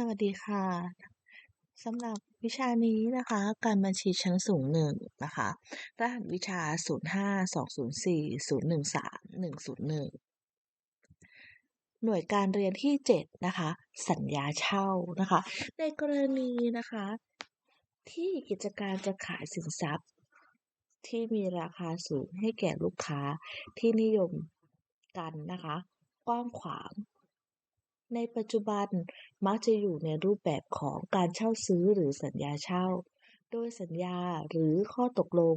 สวัสดีค่ะ สำหรับวิชานี้นะคะ การบัญชีชั้นสูงหนึ่งนะคะ รหัสวิชา 05204013-101 หน่วยการเรียนที่ 7 นะคะ สัญญาเช่านะคะ ในกรณีนะคะ ที่กิจการจะขายสินทรัพย์ ที่มีราคาสูงให้แก่ลูกค้าที่นิยมกันนะคะ กว้างขวาง ในปัจจุบันมักจะอยู่ในรูปแบบของการเช่าซื้อหรือสัญญาเช่า โดยสัญญาหรือข้อตกลง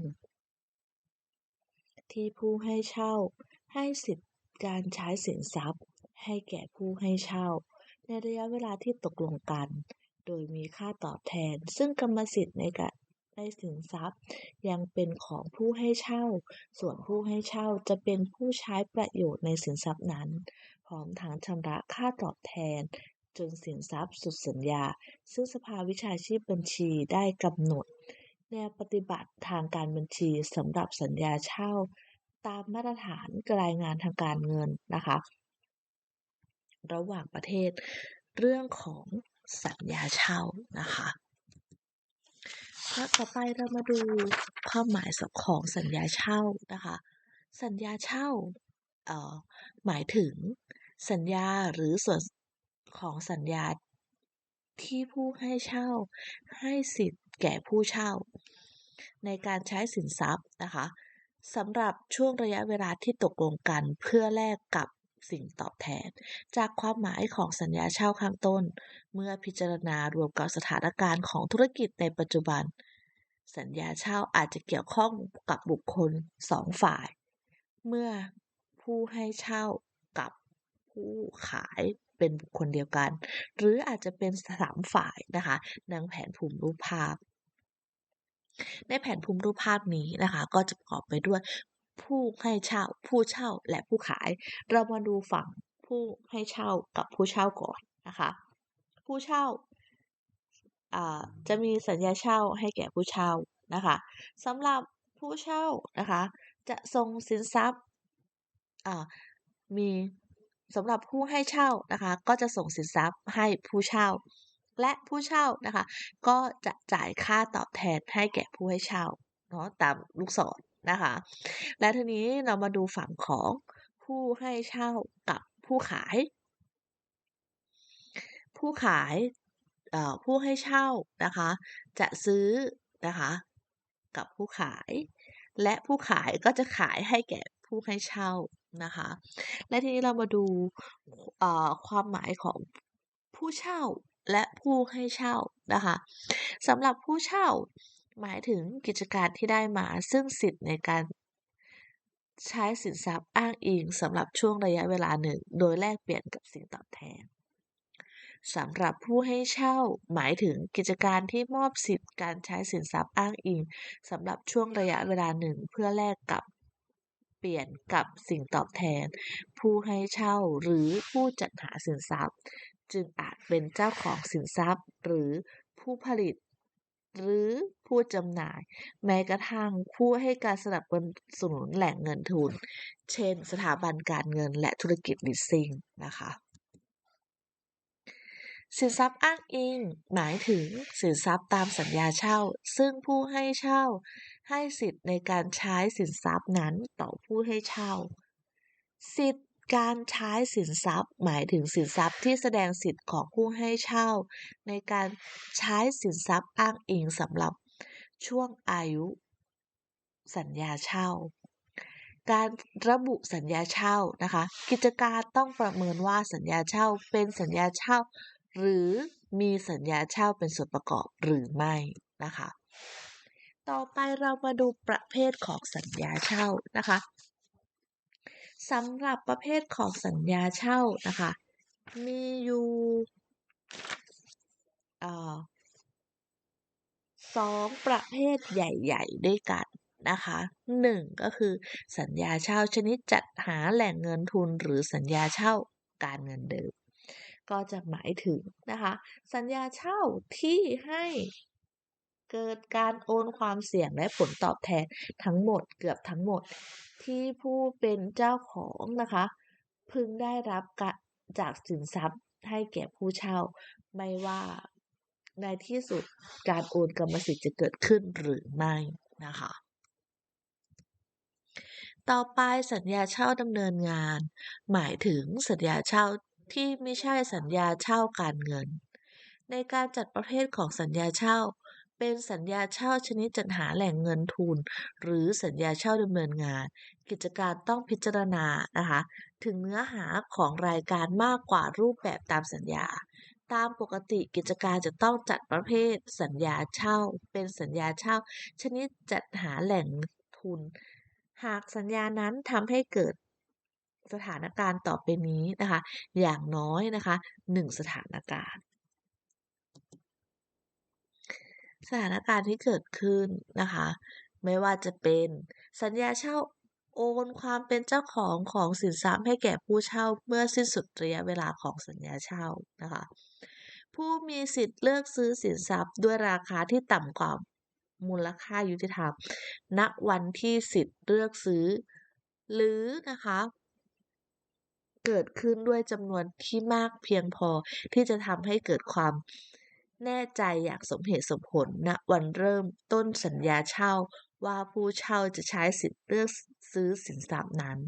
ที่ผู้ให้เช่า ให้สิทธิการใช้สินทรัพย์ ให้แก่ผู้ให้เช่า ในระยะเวลาที่ตกลงกัน โดยมีค่าตอบแทน ซึ่งกรรมสิทธิ์ในการในสินทรัพย์ ยังเป็นของผู้ให้เช่า ส่วนผู้ให้เช่าจะเป็นผู้ใช้ประโยชน์ในสินทรัพย์นั้น พร้อมทั้งชำระค่าตอบแทน จนสินทรัพย์สุดสัญญา ซึ่งสภาวิชาชีพบัญชีได้กำหนด แนวปฏิบัติทางการบัญชีสำหรับสัญญาเช่า ตามมาตรฐานรายงานทางการเงินนะคะ ระหว่างประเทศ เรื่องของสัญญาเช่านะคะแล้วต่อไปเรามาดูความหมายของสัญญาเช่านะคะ สัญญาเช่าเอ่อหมายถึง สัญญาหรือส่วนของสัญญาที่ผู้ให้เช่าให้สิทธิ์แก่ผู้เช่า ในการใช้สินทรัพย์นะคะสำหรับช่วงระยะเวลาที่ตกลงกันเพื่อแลกกับสิ่งตอบแทน จากความหมายของสัญญาเช่าข้างต้น เมื่อพิจารณารวมกับสถานการณ์ของธุรกิจในปัจจุบัน สัญญาเช่าอาจจะเกี่ยวข้องกับบุคคลสองฝ่าย เมื่อผู้ให้เช่า ผู้ขายเป็นบุคคลเดียวกัน หรืออาจจะเป็นสามฝ่ายนะคะดังแผนภูมิรูปภาพ ในแผนภูมิรูปภาพนี้นะคะ ก็จะประกอบไปด้วยผู้ให้เช่าผู้เช่าและผู้ขาย เรามาดูฝั่งผู้ให้เช่ากับผู้เช่าก่อนนะคะ ผู้เช่าจะมีสัญญาเช่าให้แก่ผู้เช่านะคะสำหรับผู้เช่านะคะ จะส่งสินทรัพย์มี สำหรับผู้ให้เช่านะคะ ก็จะส่งสินทรัพย์ให้ผู้เช่า และผู้เช่านะคะ ก็จะจ่ายค่าตอบแทนให้แก่ผู้ให้เช่าเนาะตามลูกศรนะคะ และทีนี้เรามาดูฝั่งของผู้ให้เช่ากับผู้ขาย ผู้ขายผู้ให้เช่านะคะ จะซื้อนะคะกับผู้ขาย และผู้ขายก็จะขายให้แก่ผู้ให้เช่า นะคะ และทีนี้เรามาดูความหมายของผู้เช่าและผู้ให้เช่านะคะสำหรับผู้เช่าหมายถึงกิจการที่ได้มาซึ่งสิทธิ์ในการใช้สินทรัพย์อ้างอิงสำหรับช่วงระยะเวลาหนึ่ง โดยแลกเปลี่ยนกับสิ่งตอบแทนสำหรับผู้ให้เช่าหมายถึงกิจการที่มอบสิทธิ์การใช้สินทรัพย์อ้างอิงสำหรับช่วงระยะเวลาหนึ่ง เพื่อแลกกับ เปลี่ยนกับสิ่งตอบแทน ผู้ให้เช่าหรือผู้จัดหาสินทรัพย์ จึงอาจเป็นเจ้าของสินทรัพย์ หรือผู้ผลิต หรือผู้จำหน่าย แม้กระทั่งผู้ให้การสนับสนุนแหล่งเงินทุน เช่น สถาบันการเงินและธุรกิจลิสซิ่งนะคะสินทรัพย์อ้างอิง หมายถึงสินทรัพย์ตามสัญญาเช่า ซึ่งผู้ให้เช่า ให้สิทธิ์ในการใช้สินทรัพย์นั้นต่อผู้ให้เช่า สิทธิ์การใช้สินทรัพย์ หมายถึงสินทรัพย์ที่แสดงสิทธิ์ของผู้ให้เช่า ในการใช้สินทรัพย์อ้างอิงสำหรับช่วงอายุ สัญญาเช่า การระบุสัญญาเช่านะคะ กิจการต้องประเมินว่าสัญญาเช่าเป็นสัญญาเช่า หรือมีสัญญาเช่าเป็นส่วนประกอบหรือไม่นะคะ ต่อไปเรามาดูประเภทของสัญญาเช่านะคะสำหรับประเภทของสัญญาเช่านะคะ มีอยู่สองประเภทใหญ่ๆ ด้วยกันนะคะหนึ่งก็คือสัญญาเช่าชนิดจัดหาแหล่งเงินทุนหรือสัญญาเช่าการเงินเดิม ก็จะหมายถึงนะคะ สัญญาเช่าที่ให้ เกิดการโอนความเสี่ยงและผลตอบแทนทั้งหมดเกือบทั้งหมด ที่ผู้เป็นเจ้าของนะคะ พึงได้รับจากสินทรัพย์ให้แก่ผู้เช่า ไม่ว่าในที่สุดการโอนกรรมสิทธิ์จะเกิดขึ้นหรือไม่นะคะ ต่อไปสัญญาเช่าดำเนินงาน หมายถึงสัญญาเช่าที่ไม่ใช่สัญญาเช่าการเงิน ในการจัดประเภทของสัญญาเช่า เป็นสัญญาเช่าชนิดจัดหาแหล่งเงินทุน หรือสัญญาเช่าดำเนินงาน กิจการต้องพิจารณานะคะถึงเนื้อหาของรายการมากกว่ารูปแบบตามสัญญา ตามปกติกิจการจะต้องจัดประเภท สัญญาเช่า เป็นสัญญาเช่า ชนิดจัดหาแหล่งทุน หากสัญญานั้นทำให้เกิดสถานการณ์ต่อไปนี้นะคะ อย่างน้อยนะคะหนึ่งสถานการณ์ สถานการณ์ที่เกิดขึ้นนะคะ ไม่ว่าจะเป็นสัญญาเช่าโอนความเป็นเจ้าของของสินทรัพย์ให้แก่ผู้เช่าเมื่อสิ้นสุดระยะเวลาของสัญญาเช่านะคะ ผู้มีสิทธิ์เลือกซื้อสินทรัพย์ด้วยราคาที่ต่ำกว่ามูลค่ายุติธรรม ณ วันที่สิทธิ์เลือกซื้อ หรือนะคะ เกิดขึ้นด้วยจำนวนที่มากเพียงพอที่จะทำให้เกิดความ แน่ใจอย่างสมเหตุสมผลณวันเริ่มต้นสัญญาเช่าว่าผู้เช่าจะใช้สิทธิ์เลือกซื้อสินทรัพย์นั้น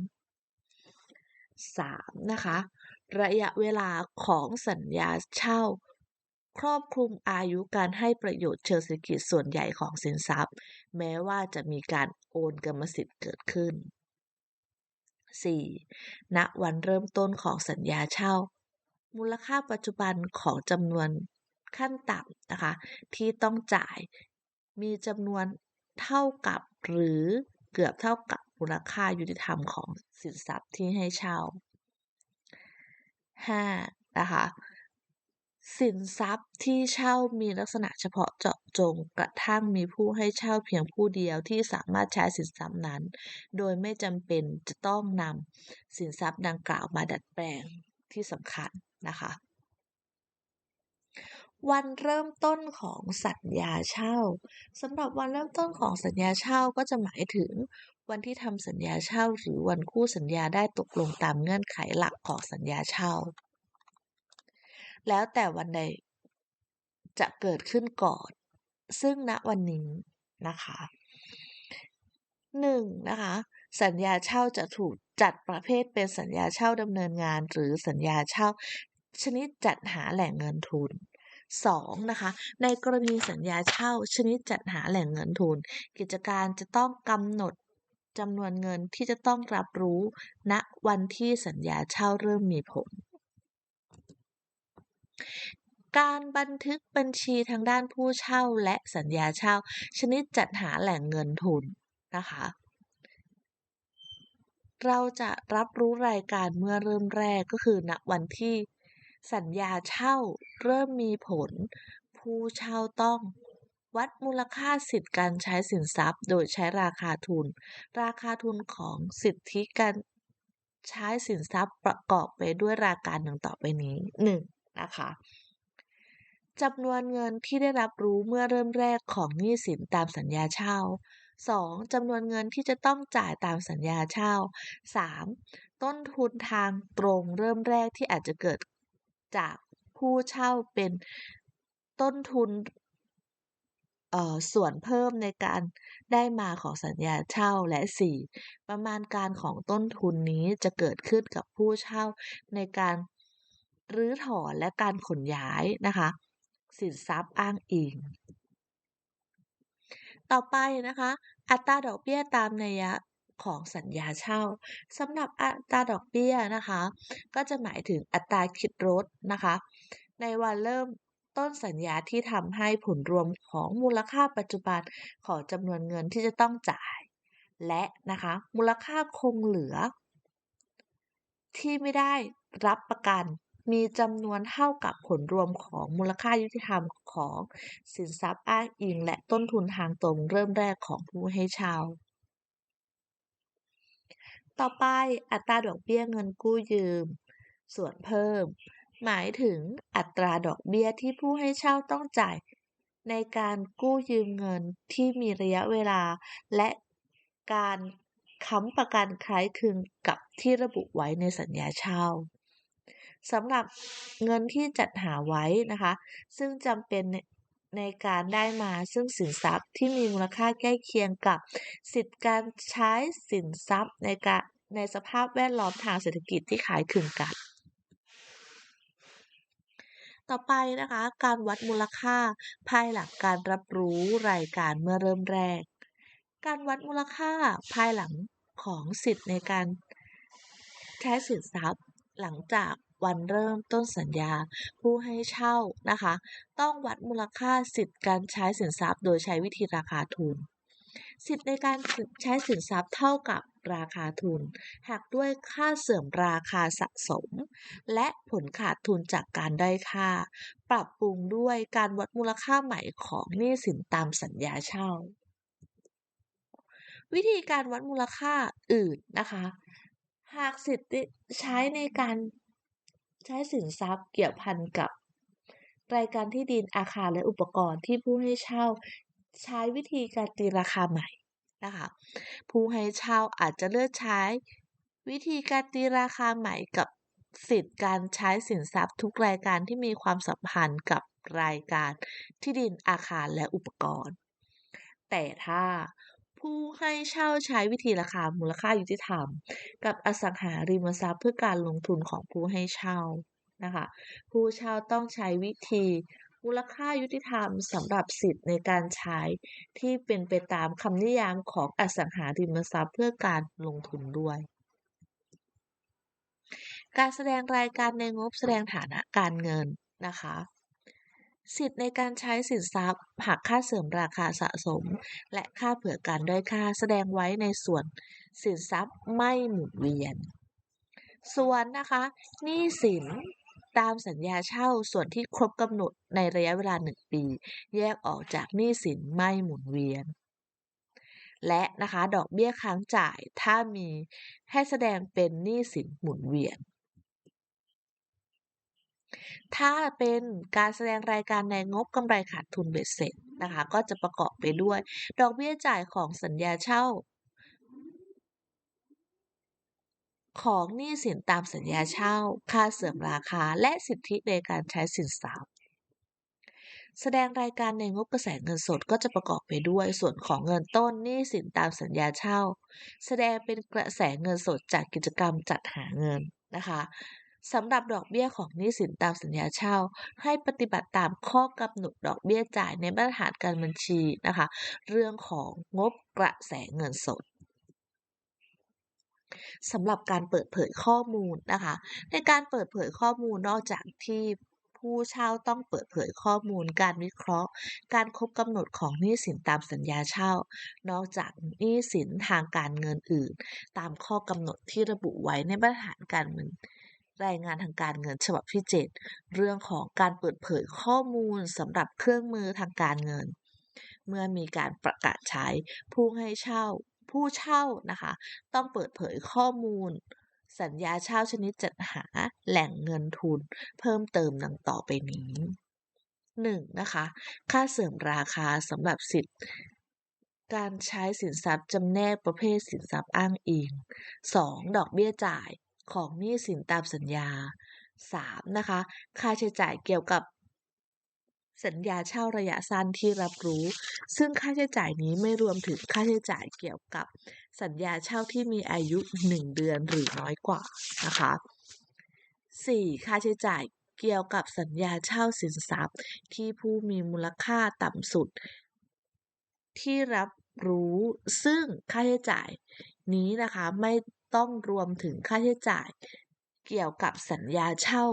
3. นะคะ ระยะเวลาของสัญญาเช่า ครอบคลุมอายุการให้ประโยชน์เชิงเศรษฐกิจส่วนใหญ่ของสินทรัพย์ แม้ว่าจะมีการโอนกรรมสิทธิ์เกิดขึ้น 4. ณวันเริ่มต้นของสัญญาเช่า มูลค่าปัจจุบันของจำนวน ขั้นต่ำนะคะ ที่ต้องจ่ายมีจำนวนเท่ากับหรือเกือบเท่ากับมูลค่ายุติธรรมของสินทรัพย์ที่ให้เช่า 5. นะคะสินทรัพย์ที่เช่ามีลักษณะเฉพาะเจาะจงกระทั่งมีผู้ให้เช่าเพียงผู้เดียวที่สามารถใช้สินทรัพย์นั้น โดยไม่จำเป็นจะต้องนำสินทรัพย์ดังกล่าวมาดัดแปลงที่สำคัญนะคะ วันเริ่มต้นของสัญญาเช่าสำหรับวันเริ่มต้นของสัญญาเช่าก็จะหมายถึง วันที่ทำสัญญาเช่าหรือวันคู่สัญญาได้ตกลงตามเงื่อนไขหลักของสัญญาเช่า แล้วแต่วันใดจะเกิดขึ้นก่อน ซึ่งณวันนี้นะคะหนึ่งนะคะสัญญาเช่าจะถูกจัดประเภทเป็นสัญญาเช่าดำเนินงาน หรือสัญญาเช่า ชนิดจัดหาแหล่งเงินทุน 2. นะคะ ในกรณีสัญญาเช่าชนิดจัดหาแหล่งเงินทุน กิจการจะต้องกำหนดจำนวนเงินที่จะต้องรับรู้ณวันที่สัญญาเช่าเริ่มมีผล การบันทึกบัญชีทางด้านผู้เช่าและสัญญาเช่า ชนิดจัดหาแหล่งเงินทุนนะคะ เราจะรับรู้รายการเมื่อเริ่มแรกก็คือณวันที่ สัญญาเช่าเริ่มมีผล ผู้เช่าต้อง วัดมูลค่าสิทธิการใช้สินทรัพย์ โดยใช้ราคาทุน ราคาทุนของสิทธิการใช้สินทรัพย์ประกอบไปด้วยรายการดังต่อไปนี้ 1. นะคะจำนวนเงินที่ได้รับรู้เมื่อเริ่มแรกของหนี้สินตามสัญญาเช่า 2. จำนวนเงินที่จะต้องจ่ายตามสัญญาเช่า 3. ต้นทุนทางตรงเริ่มแรกที่อาจจะเกิด จากผู้เช่าเป็นต้นทุนส่วนเพิ่มในการได้มาของสัญญาเช่าและ 4. ประมาณการของต้นทุนนี้จะเกิดขึ้นกับผู้เช่าในการรื้อถอนและการขนย้ายนะคะสินทรัพย์อ้างอิง ต่อไปนะคะ อัตราดอกเบี้ยตามนัย ของสัญญาเช่าสำหรับอัตราดอกเบี้ยนะคะ ก็จะหมายถึงอัตราคิดลดนะคะ ในวันเริ่มต้นสัญญาที่ทำให้ผลรวมของมูลค่าปัจจุบันของจำนวนเงินที่จะต้องจ่าย และนะคะมูลค่าคงเหลือ ที่ไม่ได้รับประกันมีจำนวนเท่ากับผลรวมของมูลค่ายุติธรรมของสินทรัพย์อ้างอิง และต้นทุนทางตรงเริ่มแรกของผู้ให้เช่า ต่อไปอัตราดอกเบี้ยเงินกู้ยืม ส่วนเพิ่ม หมายถึงอัตราดอกเบี้ยที่ผู้ให้เช่าต้องจ่าย ในการกู้ยืมเงินที่มีระยะเวลา และการค้ำประกันคล้ายคลึงกับที่ระบุไว้ในสัญญาเช่าสำหรับเงินที่จัดหาไว้นะคะ ซึ่งจำเป็นในการได้มาซึ่งสินทรัพย์ที่มีมูลค่าใกล้เคียงกับ สิทธิการใช้สินทรัพย์ในการ ในสภาพแวดล้อมทางเศรษฐกิจที่ขายคลึงกัน ต่อไปนะคะ การวัดมูลค่าภายหลังการรับรู้รายการเมื่อเริ่มแรก การวัดมูลค่าภายหลังของสิทธิ์ในการใช้สินทรัพย์หลังจากวันเริ่มต้นสัญญาผู้ให้เช่านะคะ ต้องวัดมูลค่าสิทธิ์การใช้สินทรัพย์โดยใช้วิธีราคาทุน สิทธิ์ในการใช้สินทรัพย์เท่ากับราคาทุนหากด้วยค่าเสื่อมราคาสะสม และผลขาดทุนจากการได้ค่า ปรับปรุงด้วยการวัดมูลค่าใหม่ของหนี้สินตามสัญญาเช่า วิธีการวัดมูลค่าอื่นนะคะ หากสิทธิ์ใช้ในการใช้สินทรัพย์เกี่ยวพันกับรายการที่ดินอาคารและอุปกรณ์ที่ผู้ให้เช่า ใช้วิธีการตีราคาใหม่นะคะผู้ให้เช่าอาจจะเลือกใช้วิธีการตีราคาใหม่กับสิทธิ์การใช้สินทรัพย์ทุกรายการที่มีความสัมพันธ์กับรายการที่ดินอาคารและอุปกรณ์ แต่ถ้าผู้ให้เช่าใช้วิธีราคามูลค่ายุติธรรม กับอสังหาริมทรัพย์เพื่อการลงทุนของผู้ให้เช่านะคะผู้เช่าต้องใช้วิธี มูลค่ายุติธรรมสำหรับสิทธิ์ในการใช้ที่เป็นไปตามคำนิยามของอสังหาริมทรัพย์เพื่อการลงทุนด้วย การแสดงรายการในงบแสดงฐานะการเงินนะคะสิทธิ์ในการใช้สินทรัพย์หักค่าเสริมราคาสะสม และค่าเผื่อการด้อยค่าแสดงไว้ในส่วนสินทรัพย์ไม่หมุนเวียน ส่วนนะคะหนี้สิน ตามสัญญาเช่าส่วนที่ครบกำหนดในระยะเวลา 1 ปี แยกออกจากหนี้สินไม่หมุนเวียน และนะคะดอกเบี้ยค้างจ่ายถ้ามีให้แสดงเป็นหนี้สินหมุนเวียน ถ้าเป็นการแสดงรายการในงบกำไรขาดทุนเบ็ดเสร็จนะคะก็จะประกอบไปด้วย ดอกเบี้ยจ่ายของสัญญาเช่า ของหนี้สินตามสัญญาเช่า ค่าเสื่อมราคา และสิทธิในการใช้สินทรัพย์แสดงรายการในงบกระแสเงินสดก็จะประกอบไปด้วยส่วนของเงินต้นหนี้สินตามสัญญาเช่า แสดงเป็นกระแสเงินสดจากกิจกรรมจัดหาเงินนะคะสำหรับดอกเบี้ยของหนี้สินตามสัญญาเช่า ให้ปฏิบัติตามข้อกำหนดดอกเบี้ยจ่ายในมาตรฐานการบัญชีนะคะ เรื่องของงบกระแสเงินสด สำหรับการเปิดเผยข้อมูลนะคะ ในการเปิดเผยข้อมูลนอกจากที่ผู้เช่าต้องเปิดเผยข้อมูลการวิเคราะห์ การครบกำหนดของหนี้สินตามสัญญาเช่า นอกจากหนี้สินทางการเงินอื่น ตามข้อกำหนดที่ระบุไว้ในมาตรฐานการเงินรายงานทางการเงินฉบับที่ 7 เรื่องของการเปิดเผยข้อมูลสำหรับเครื่องมือทางการเงิน เมื่อมีการประกาศใช้ผู้ให้เช่า ผู้เช่านะคะ ต้องเปิดเผยข้อมูล สัญญาเช่าชนิดจัดหาแหล่งเงินทุน เพิ่มเติมดังต่อไปนี้ 1. นะคะ ค่าเสื่อมราคาสำหรับสิทธิ์การใช้สินทรัพย์จำแนกประเภทสินทรัพย์อ้างอิง 2. ดอกเบี้ยจ่ายของหนี้สินตามสัญญา 3. นะคะ ค่าใช้จ่ายเกี่ยวกับ สัญญาเช่าระยะสั้นที่รับรู้ ซึ่งค่าใช้จ่ายนี้ไม่รวมถึงค่าใช้จ่ายเกี่ยวกับ สัญญาเช่าที่มีอายุ 1 เดือนหรือน้อยกว่านะคะ 4. ค่าใช้จ่ายเกี่ยวกับสัญญาเช่าสินทรัพย์ ที่ผู้มีมูลค่าต่ำสุด ที่รับรู้ซึ่งค่าใช้จ่าย นี้นะคะไม่ต้องรวมถึงค่าใช้จ่าย เกี่ยวกับสัญญาเช่า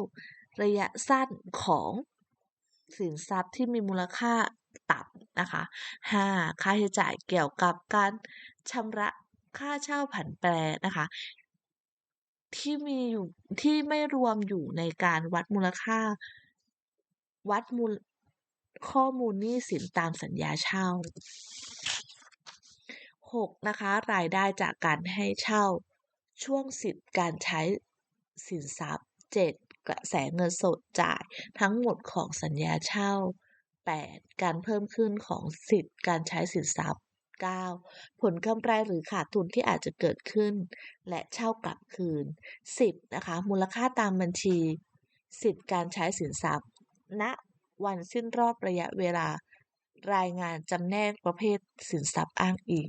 ระยะสั้นของ สินทรัพย์ที่มีมูลค่าต่ำนะคะ 5. ค่าใช้จ่ายเกี่ยวกับการชำระค่าเช่าผันแปรนะคะ ที่มีอยู่ที่ไม่รวมอยู่ในการวัดมูลค่า วัดมูลข้อมูลหนี้สินตามสัญญาเช่า 6. นะคะ รายได้จากการให้เช่าช่วงสิทธิ์การใช้สินทรัพย์ 7. กระแสเงินสดจ่ายทั้งหมดของสัญญาเช่า 8. การเพิ่มขึ้นของสิทธิ์การใช้สินทรัพย์ 9. ผลกำไรหรือขาดทุนที่อาจจะเกิดขึ้น และเช่ากลับคืน 10. นะคะ มูลค่าตามบัญชี สิทธิการใช้สินทรัพย์ณวันสิ้นรอบระยะเวลา รายงานจำแนกประเภทสินทรัพย์อ้างอิง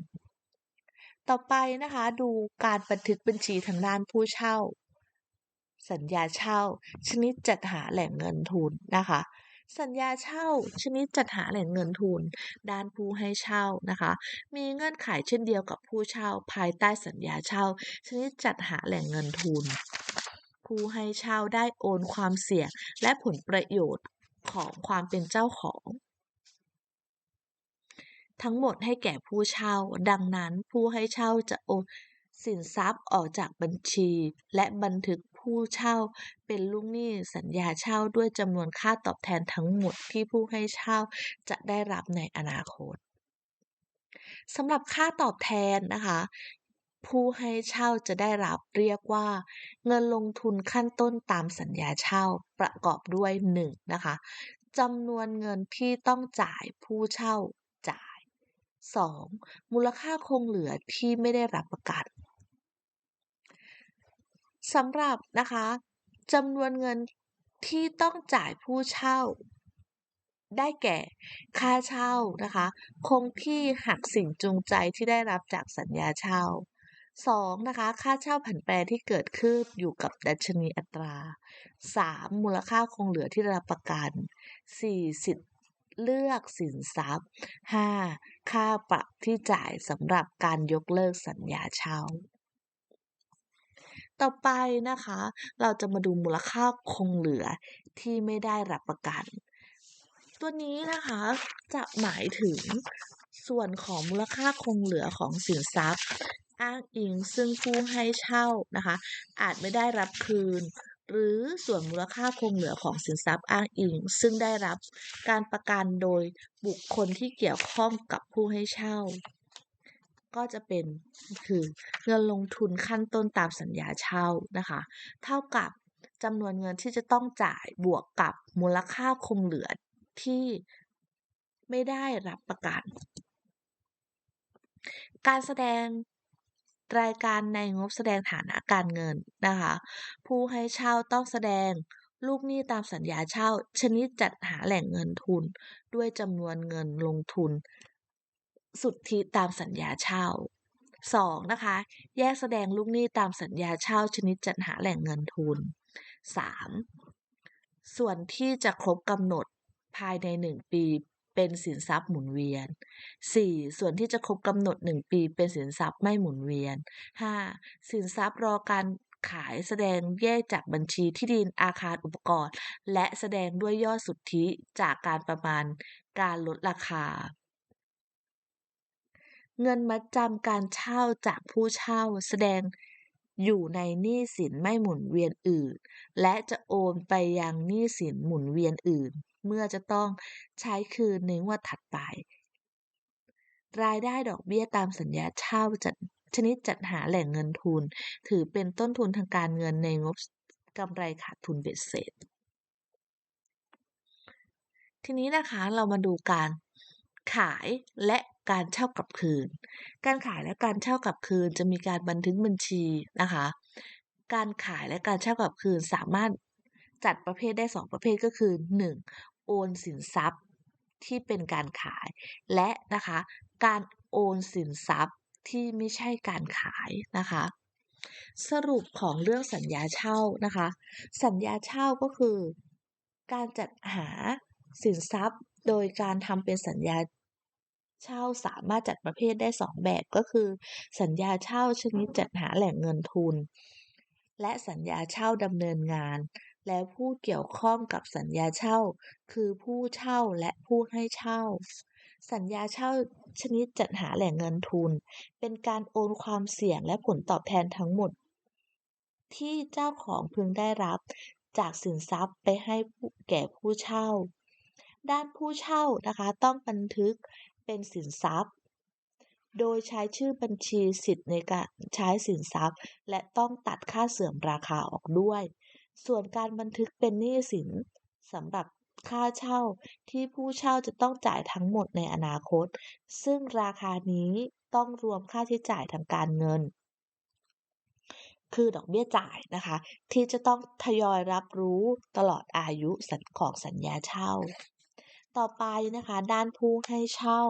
ต่อไปนะคะ ดูการบันทึกบัญชีทางด้านผู้เช่า สัญญาเช่า ชนิดจัดหาแหล่งเงินทุนนะคะ สัญญาเช่า ชนิดจัดหาแหล่งเงินทุน ด้านผู้ให้เช่านะคะ มีเงื่อนไขเช่นเดียวกับผู้เช่า ภายใต้สัญญาเช่า ชนิดจัดหาแหล่งเงินทุน ผู้ให้เช่าได้โอนความเสี่ยงและผลประโยชน์ของความเป็นเจ้าของทั้งหมดให้แก่ผู้เช่า ดังนั้นผู้ให้เช่าจะโอนสินทรัพย์ออกจากบัญชี และบันทึก ผู้เช่าเป็นลูกหนี้สัญญาเช่าด้วยจำนวนค่าตอบแทนทั้งหมดที่ผู้ให้เช่าจะได้รับในอนาคตสำหรับค่าตอบแทนนะคะ ผู้ให้เช่าจะได้รับเรียกว่า เงินลงทุนขั้นต้นตามสัญญาเช่าประกอบด้วย 1. นะคะจำนวนเงินที่ต้องจ่ายผู้เช่าจ่าย 2. มูลค่าคงเหลือที่ไม่ได้รับประกัน สำหรับนะคะจำนวนเงินที่ต้องจ่ายผู้เช่า ได้แก่ค่าเช่านะคะ คงที่หักสิ่งจูงใจที่ได้รับจากสัญญาเช่า 2. นะคะ ค่าเช่าผันแปรที่เกิดขึ้นอยู่กับดัชนีอัตรา 3. มูลค่าคงเหลือที่ได้รับประกัน 4. สิทธิ์เลือกสินทรัพย์ 5. ค่าปรับที่จ่ายสำหรับการยกเลิกสัญญาเช่า ต่อไปนะคะ เราจะมาดูมูลค่าคงเหลือที่ไม่ได้รับประกัน ตัวนี้นะคะจะหมายถึงส่วนของมูลค่าคงเหลือของสินทรัพย์ อ้างอิงซึ่งผู้ให้เช่านะคะ อาจไม่ได้รับคืน หรือส่วนมูลค่าคงเหลือของสินทรัพย์อ้างอิง ซึ่งได้รับการประกันโดยบุคคลที่เกี่ยวข้องกับผู้ให้เช่า ก็จะเป็นคือเงินลงทุนขั้นต้นตามสัญญาเช่านะคะ เท่ากับจำนวนเงินที่จะต้องจ่ายบวกกับมูลค่าคงเหลือที่ไม่ได้รับประกัน การแสดงรายการในงบแสดงฐานะการเงินนะคะ ผู้ให้เช่าต้องแสดงลูกหนี้ตามสัญญาเช่า ชนิดจัดหาแหล่งเงินทุน ด้วยจำนวนเงินลงทุน สุทธิตามสัญญาเช่า 2. นะคะ แยกแสดงลูกหนี้ตามสัญญาเช่าชนิดจัดหาแหล่งเงินทุน 3. ส่วนที่จะครบกำหนดภายใน 1 ปีเป็นสินทรัพย์หมุนเวียน 4. ส่วนที่จะครบกำหนด 1 ปีเป็นสินทรัพย์ไม่หมุนเวียน 5. สินทรัพย์รอการขายแสดงแยกจากบัญชีที่ดินอาคารอุปกรณ์ และแสดงด้วยยอดสุทธิจากการประมาณการลดราคา เงินมัดจำการเช่าจากผู้เช่าแสดงอยู่ในหนี้สินไม่หมุนเวียนอื่น และจะโอนไปยังหนี้สินหมุนเวียนอื่น เมื่อจะต้องใช้คืนในงวดถัดไป รายได้ดอกเบี้ยตามสัญญาเช่าจัดชนิดจัดหาแหล่งเงินทุน ถือเป็นต้นทุนทางการเงินในงบกำไรขาดทุนเบ็ดเสร็จ ทีนี้นะคะเรามาดูการขายและ การเช่ากลับคืน การขายและการเช่ากลับคืนจะมีการบันทึกบัญชีนะคะ การขายและการเช่ากลับคืนสามารถจัดประเภทได้ 2 ประเภทก็คือ 1. โอนสินทรัพย์ที่เป็นการขาย และนะคะ การโอนสินทรัพย์ที่ไม่ใช่การขายนะคะ สรุปของเรื่องสัญญาเช่านะคะ สัญญาเช่าก็คือ การจัดหาสินทรัพย์โดยการทำเป็นสัญญา เช่าสามารถจัดประเภทได้ 2 แบบก็คือ สัญญาเช่าชนิดจัดหาแหล่งเงินทุน และสัญญาเช่าดำเนินงาน และผู้เกี่ยวข้องกับสัญญาเช่า คือผู้เช่าและผู้ให้เช่า สัญญาเช่าชนิดจัดหาแหล่งเงินทุน เป็นการโอนความเสี่ยงและผลตอบแทนทั้งหมด ที่เจ้าของพึงได้รับจากสินทรัพย์ไปให้แก่ผู้เช่า ด้านผู้เช่านะคะต้องบันทึก เป็นสินทรัพย์ โดยใช้ชื่อบัญชีสิทธิ์ในการใช้สินทรัพย์ และต้องตัดค่าเสื่อมราคาออกด้วย ส่วนการบันทึกเป็นหนี้สินสำหรับค่าเช่าที่ผู้เช่าจะต้องจ่ายทั้งหมดในอนาคต ซึ่งราคานี้ต้องรวมค่าใช้จ่ายทางการเงิน คือดอกเบี้ยจ่ายนะคะ ที่จะต้องทยอยรับรู้ตลอดอายุของสัญญาเช่า ต่อไปนะคะ ด้านผู้ให้เช่า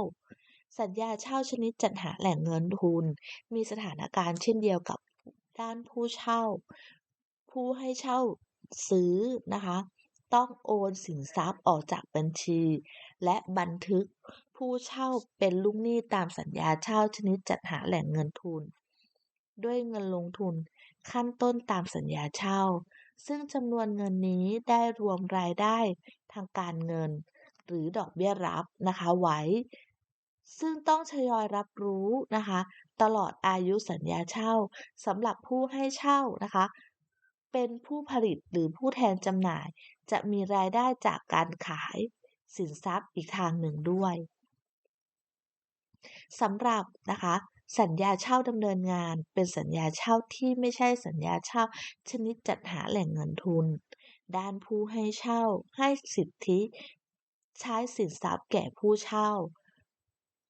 สัญญาเช่าชนิดจัดหาแหล่งเงินทุน มีสถานการณ์เช่นเดียวกับด้านผู้เช่า ผู้ให้เช่าซื้อนะคะ ต้องโอนสินทรัพย์ออกจากบัญชี และบันทึกผู้เช่าเป็นลูกหนี้ตามสัญญาเช่าชนิดจัดหาแหล่งเงินทุน ด้วยเงินลงทุนขั้นต้นตามสัญญาเช่า ซึ่งจำนวนเงินนี้ได้รวมรายได้ทางการเงิน หรือดอกเบี้ยรับนะคะไว้ ซึ่งต้องทยอยรับรู้นะคะ ตลอดอายุสัญญาเช่าสำหรับผู้ให้เช่านะคะ เป็นผู้ผลิตหรือผู้แทนจำหน่าย จะมีรายได้จากการขายสินทรัพย์อีกทางหนึ่งด้วยสำหรับนะคะสัญญาเช่าดำเนินงานเป็นสัญญาเช่าที่ไม่ใช่สัญญาเช่า ชนิดจัดหาแหล่งเงินทุน ด้านผู้ให้เช่าให้สิทธิ ใช้สินทรัพย์แก่ผู้เช่า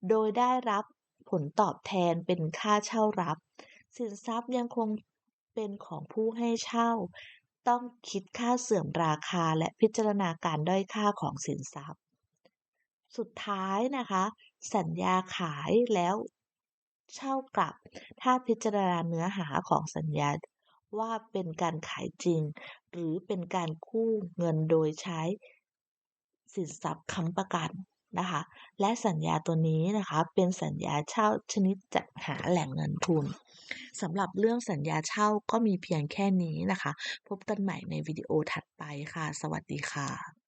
โดยได้รับผลตอบแทนเป็นค่าเช่ารับ สินทรัพย์ยังคงเป็นของผู้ให้เช่า ต้องคิดค่าเสื่อมราคาและพิจารณาการด้อยค่าของสินทรัพย์ สุดท้ายนะคะ สัญญาขายแล้วเช่ากลับ ถ้าพิจารณาเนื้อหาของสัญญาว่าเป็นการขายจริง หรือเป็นการกู้เงินโดยใช้ สินทรัพย์ค้ำประกันนะคะ และสัญญาตัวนี้นะคะเป็นสัญญาเช่าชนิดจัดหาแหล่งเงินทุนสำหรับเรื่องสัญญาเช่าก็มีเพียงแค่นี้นะคะ พบกันใหม่ในวิดีโอถัดไปค่ะ สวัสดีค่ะ